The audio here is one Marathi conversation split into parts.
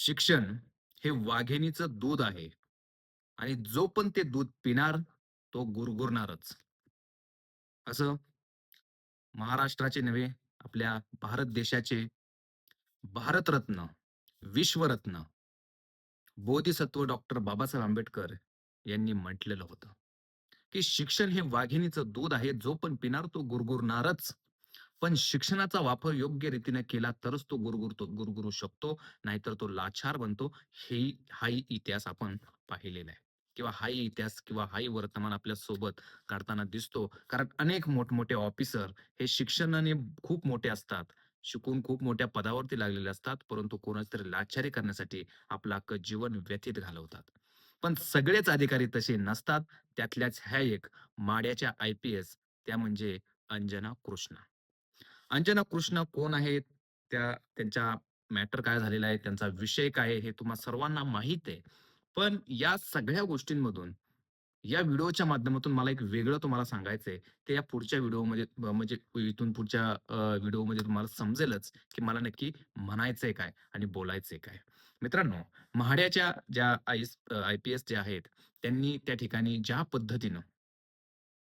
शिक्षण हे वाघिणीचं दूध आहे आणि जो पण ते दूध पिणार तो गुरगुरणारच. असं महाराष्ट्राचे नव्हे, आपल्या भारत देशाचे भारतरत्न, विश्वरत्न, बोधिसत्व डॉक्टर बाबासाहेब आंबेडकर यांनी म्हटलेलं होतं, की शिक्षण हे वाघिणीचं दूध आहे, जो पण पिणार तो गुरगुरणारच. पण शिक्षणाचा वापर योग्य रीतीने केला तरच तो गुरगुरतो गुरगुरू शकतो, नाहीतर तो लाचार बनतो. हे हाही इतिहास आपण पाहिलेला आहे किंवा हाही इतिहास किंवा हाही वर्तमान आपल्यासोबत काढताना दिसतो. कारण अनेक मोठमोठे ऑफिसर हे शिक्षणाने खूप मोठे असतात. शिकून खूप मोठ्या पदावरती लागलेले असतात, परंतु कोणाच तरी लाचारी करण्यासाठी आपलं अख्खं जीवन व्यतीत घालवतात. पण सगळेच अधिकारी तसे नसतात. त्यातल्याच ह्या एक माड्याच्या आय-पी-एस त्या म्हणजे अंजना कृष्णा. अंजना कृष्ण कोण आहेत? त्या त्यांच्या मॅटर काय झालेला आहे? त्यांचा विषय काय आहे? हे तुम्हा सर्वांना माहीत आहे. पण या सगळ्या गोष्टींमधून, या व्हिडिओच्या माध्यमातून मला एक वेगळं तुम्हाला सांगायचंय. ते या पुढच्या व्हिडिओमध्ये म्हणजे इथून पुढच्या व्हिडिओमध्ये तुम्हाला समजेलच, की मला नक्की म्हणायचंय काय आणि बोलायचंय काय. मित्रांनो, म्हाड्याच्या ज्या आयस आय-पी-एस जे आहेत, त्यांनी त्या ठिकाणी ज्या पद्धतीनं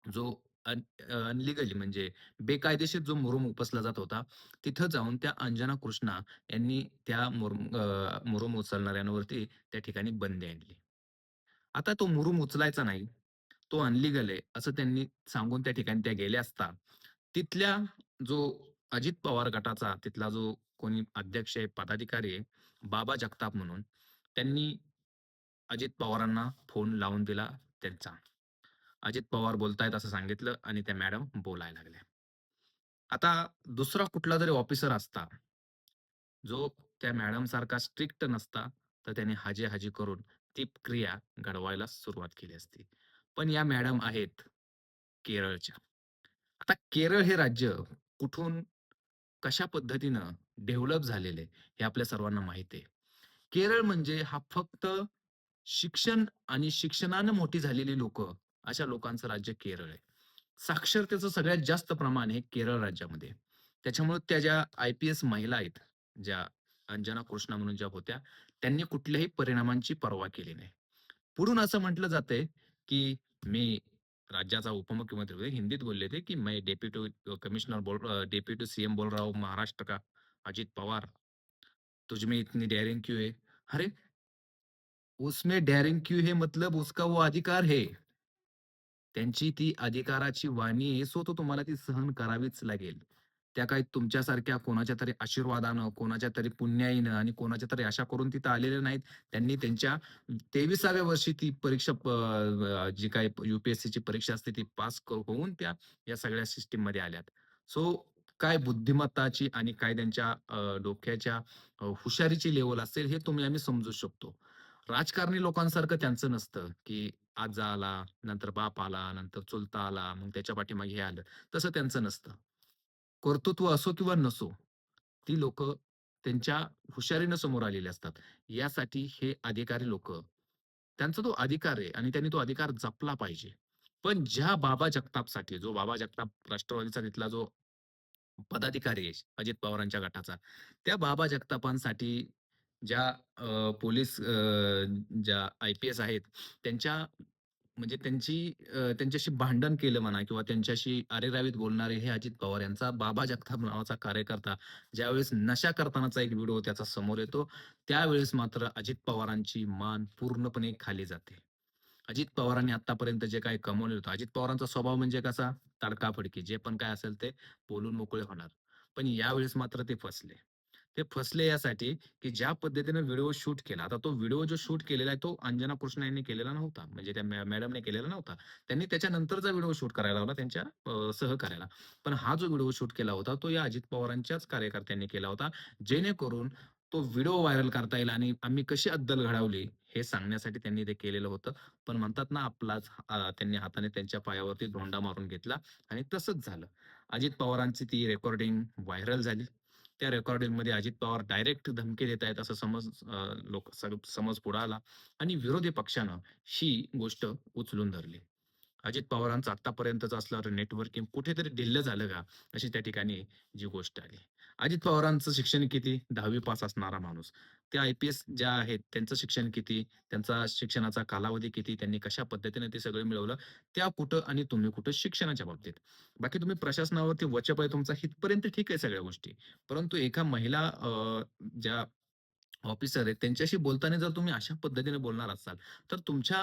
जो अनलिगली म्हणजे बेकायदेशीर जो मुरुम उपसला जात होता, तिथं जाऊन त्या अंजना कृष्णा यांनी त्या मुरुम अ, मुरुम उचलणाऱ्यांवरती त्या ठिकाणी बंदी आणली. आता तो मुरुम उचलायचा नाही, तो अनलिगल आहे, असं त्यांनी सांगून त्या ठिकाणी त्या गेल्या असता, तिथल्या जो अजित पवार गटाचा तिथला जो कोणी अध्यक्ष आहे, पदाधिकारी आहे, बाबा जगताप म्हणून, त्यांनी अजित पवारांना फोन लावून दिला त्यांचा. अजित पवार बोलतायत असं सांगितलं आणि त्या मॅडम बोलायला लागल्या. आता दुसरा कुठला जरी ऑफिसर असता, जो त्या मॅडम सारखा स्ट्रिक्ट नसता, तर त्याने हाजी-हाजी करून ती क्रिया घडवायला सुरुवात केली असती. पण या मॅडम आहेत केरळच्या. आता केरळ हे राज्य कुठून, कशा पद्धतीनं डेव्हलप झालेले हे आपल्या सर्वांना माहिती आहे. केरळ म्हणजे हा फक्त शिक्षण आणि शिक्षणानं मोठी झालेली लोकं, अशा लोकांचं राज्य केरळ आहे. साक्षरतेचं सगळ्यात जास्त प्रमाण हे केरळ राज्यामध्ये त्याच्यामुळे त्या ज्या आय-पी-एस महिला आहेत, ज्या अंजना कृष्णा म्हणून ज्या होत्या, त्यांनी कुठल्याही परिणामांची पर्वा केली नाही. पुढून असं म्हटलं जाते की मी राज्याचा उपमुख्यमंत्री होते. हिंदीत बोलले ते, की मी डेप्युटी कमिशनर बोल डेप्युटी सीएम बोल रहा हूँ महाराष्ट्र का, अजित पवार. तुझमें इतनी डेयरिंग क्यों है?" अरे! उसमें डेयरिंग क्यों है मतलब उसका वो अधिकार है. त्यांची ती अधिकाराची वाणी आहे, सो तो तुम्हाला ती सहन करावीच लागेल. त्या काही तुमच्यासारख्या कोणाच्या तरी आशीर्वादानं, कोणाच्या तरी पुण्याईनं आणि कोणाच्या तरी आशा करून तिथं आलेल्या नाहीत. त्यांनी त्यांच्या 23व्या वर्षी ती परीक्षा जी काही युपीएससीची परीक्षा असते ती पास होऊन त्या या सगळ्या सिस्टीममध्ये आल्यात. सो काय बुद्धिमत्ताची आणि काय त्यांच्या डोक्याच्या हुशारीची लेवल असेल हे तुम्ही आम्ही समजू शकतो. राजकारणी लोकांसारखं त्यांचं नसतं, की आजा आला, नंतर बाप आला, नंतर चुलता आला, मग त्याच्या पाठीमागे हे आलं. तसं त्यांचं नसतं. कर्तृत्व असो किंवा नसो, ती लोक त्यांच्या हुशारीनं समोर आलेली असतात. यासाठी हे अधिकारी लोक त्यांचा तो अधिकार आहे आणि त्यांनी तो अधिकार जपला पाहिजे. पण ज्या बाबा जगतापसाठी, जो बाबा जगताप राष्ट्रवादीचा तिथला जो पदाधिकारी आहे अजित पवारांच्या गटाचा, त्या बाबा जगतापांसाठी ज्या पोलीस ज्या आय-पी-एस आहेत, त्यांच्या म्हणजे त्यांची त्यांच्याशी भांडण केलं म्हणा किंवा त्यांच्याशी अरेरावीत बोलणारे हे अजित पवार यांचा बाबा जगताप नावाचा कार्यकर्ता ज्यावेळेस नशा करतानाचा एक व्हिडिओ त्याचा समोर येतो, त्यावेळेस मात्र अजित पवारांची मान पूर्णपणे खाली जाते. अजित पवारांनी आतापर्यंत जे काही कमवले होतं, अजित पवारांचा स्वभाव म्हणजे कसा तडकाफडकी, जे पण काय असेल ते बोलून मोकळे होणार. पण यावेळेस मात्र ते फसले. ते फसले यासाठी, की ज्या पद्धतीने व्हिडिओ शूट केला. आता तो व्हिडिओ जो शूट केलेला आहे, तो अंजना कृष्णा यांनी केलेला नव्हता. म्हणजे त्या मॅडमने केलेला नव्हता. त्यांनी त्याच्यानंतरचा व्हिडिओ शूट करायला लावला त्यांच्या सहकार्याला. पण हा जो व्हिडिओ शूट केला होता, तो या अजित पवारांच्याच कार्यकर्त्यांनी केला होता. जेणेकरून तो व्हिडिओ व्हायरल करता येईल आणि आम्ही कशी अद्दल घडवली, हे सांगण्यासाठी त्यांनी ते केलेलं होतं. पण म्हणतात ना, आपलाच त्यांनी हाताने त्यांच्या पायावरती धोंडा मारून घेतला आणि तसंच झालं. अजित पवारांची ती रेकॉर्डिंग व्हायरल झाली. त्या रेकॉर्डिंगमध्ये अजित पवार डायरेक्ट धमकी देत आहेत असं समज लोक समज पुढे आला आणि विरोधी पक्षानं ही गोष्ट उचलून धरली. अजित पवारांचं आतापर्यंतच असलं नेटवर्किंग कुठेतरी ढिल्ल झालं का? अशी त्या ठिकाणी जी गोष्ट आली. अजित पवारांचं शिक्षण किती? 10वी पास असणारा माणूस. त्या आय-पी-एस ज्या आहेत त्यांचं शिक्षण किती? त्यांचा शिक्षणाचा कालावधी किती? त्यांनी कशा पद्धतीने ते सगळं मिळवलं? त्या कुठं आणि तुम्ही कुठं शिक्षणाच्या बाबतीत. बाकी तुम्ही प्रशासनावरती वचप आहे तुमचा हितपर्यंत ठीक आहे सगळ्या गोष्टी. परंतु एका महिला ज्या ऑफिसर आहेत त्यांच्याशी बोलताना जर तुम्ही अशा पद्धतीने बोलणार असाल, तर तुमच्या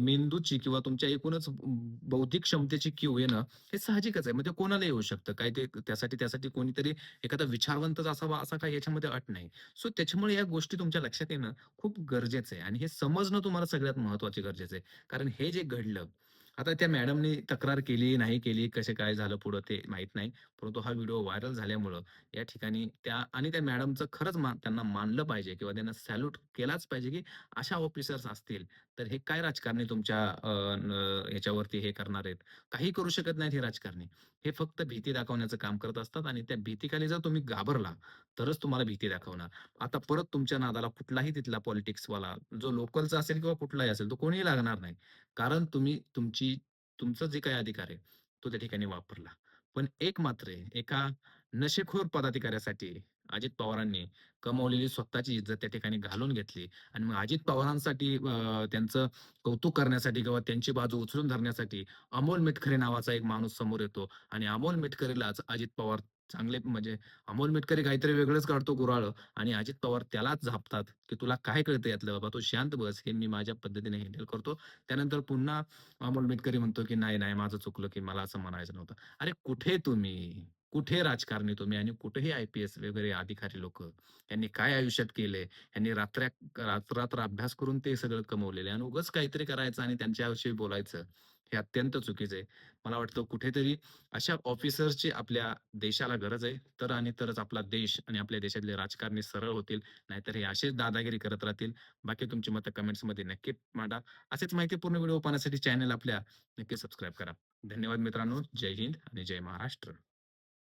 मेंदूची किंवा तुमच्या एकूणच बौद्धिक क्षमतेची क्यू येणं हे साहजिकच आहे. मग ते कोणालाही येऊ शकतं. काय ते त्यासाठी त्यासाठी कोणीतरी एखादा विचारवंतच असावा असा काही याच्यामध्ये अट नाही. सो त्याच्यामुळे या गोष्टी तुमच्या लक्षात येणं खूप गरजेचं आहे आणि हे समजणं तुम्हाला सगळ्यात महत्त्वाचे गरजेचं आहे. कारण हे जे घडलं, आता त्या मॅडमनी तक्रार केली, नाही केली, कसे काय झालं पुढं ते माहीत नाही. परंतु हा व्हिडिओ व्हायरल झाल्यामुळं या ठिकाणी त्या आणि त्या मॅडमचं खरंच मान त्यांना मानलं पाहिजे किंवा त्यांना सॅल्यूट केलाच पाहिजे, की अशा ऑफिसर्स असतील, तर हे काय राजकारणी तुमच्या याच्यावरती ह्याच्यावरती हे करणार आहेत. काही करू शकत नाहीत हे राजकारणी. हे फक्त भीती दाखवण्याचं काम करत असतात आणि त्या भीतीखाली जर तुम्ही घाबरला, तरच तुम्हाला भीती दाखवणार. आता परत तुमच्या नादाला कुठलाही तिथला पॉलिटिक्सवाला जो लोकलचा असेल किंवा कुठलाही असेल, तो कोणीही लागणार नाही. कारण तुम्ही तुमची तुमचा जे काही अधिकार आहे, तो त्या ठिकाणी वापरला. पण एक मात्र एका नशेखोर पदाधिकाऱ्यासाठी अजित पवारांनी कमवलेली स्वतःची इज्जत त्या ठिकाणी घालून घेतली आणि मग अजित पवारांसाठी त्यांचं कौतुक करण्यासाठी किंवा त्यांची बाजू उचलून धरण्यासाठी अमोल मिटकरी नावाचा एक माणूस समोर येतो आणि अमोल मिटकरीलाच अजित पवार चांगले म्हणजे अमोल मिटकरी काहीतरी वेगळंच काढतो गुराळ आणि अजित पवार त्यालाच झापतात, की "तुला काय कळतं यातलं बाबा? तू शांत बस. हे मी माझ्या पद्धतीने हँडल करतो." त्यानंतर पुन्हा अमोल मिटकरी म्हणतो, की "नाही, नाही माझं चुकलं, की मला असं म्हणायचं नव्हतं." अरे कुठे तुम्ही? कुठे राजकारणी तुम्ही आणि कुठेही आय-पी-एस वगैरे अधिकारी लोक यांनी काय आयुष्यात केले यांनी रात्र्या रात्र-रात्र अभ्यास करून ते सगळं कमवलेले आणि उगाच काहीतरी करायचं आणि त्यांच्याविषयी बोलायचं, हे अत्यंत चुकीचं आहे. मला वाटतं कुठेतरी अशा ऑफिसर्सची आपल्या देशाला गरज आहे. तर आणि तरच आपला देश आणि आपल्या देशातले राजकारणी सरळ होतील. नाहीतर हे असेच दादागिरी करत राहतील. बाकी तुमची मतं कमेंट्समध्ये नक्की मांडा. असेच माहितीपूर्ण व्हिडिओ पाहण्यासाठी चॅनल आपल्या नक्की सबस्क्राईब करा. धन्यवाद मित्रांनो. जय हिंद आणि जय महाराष्ट्र.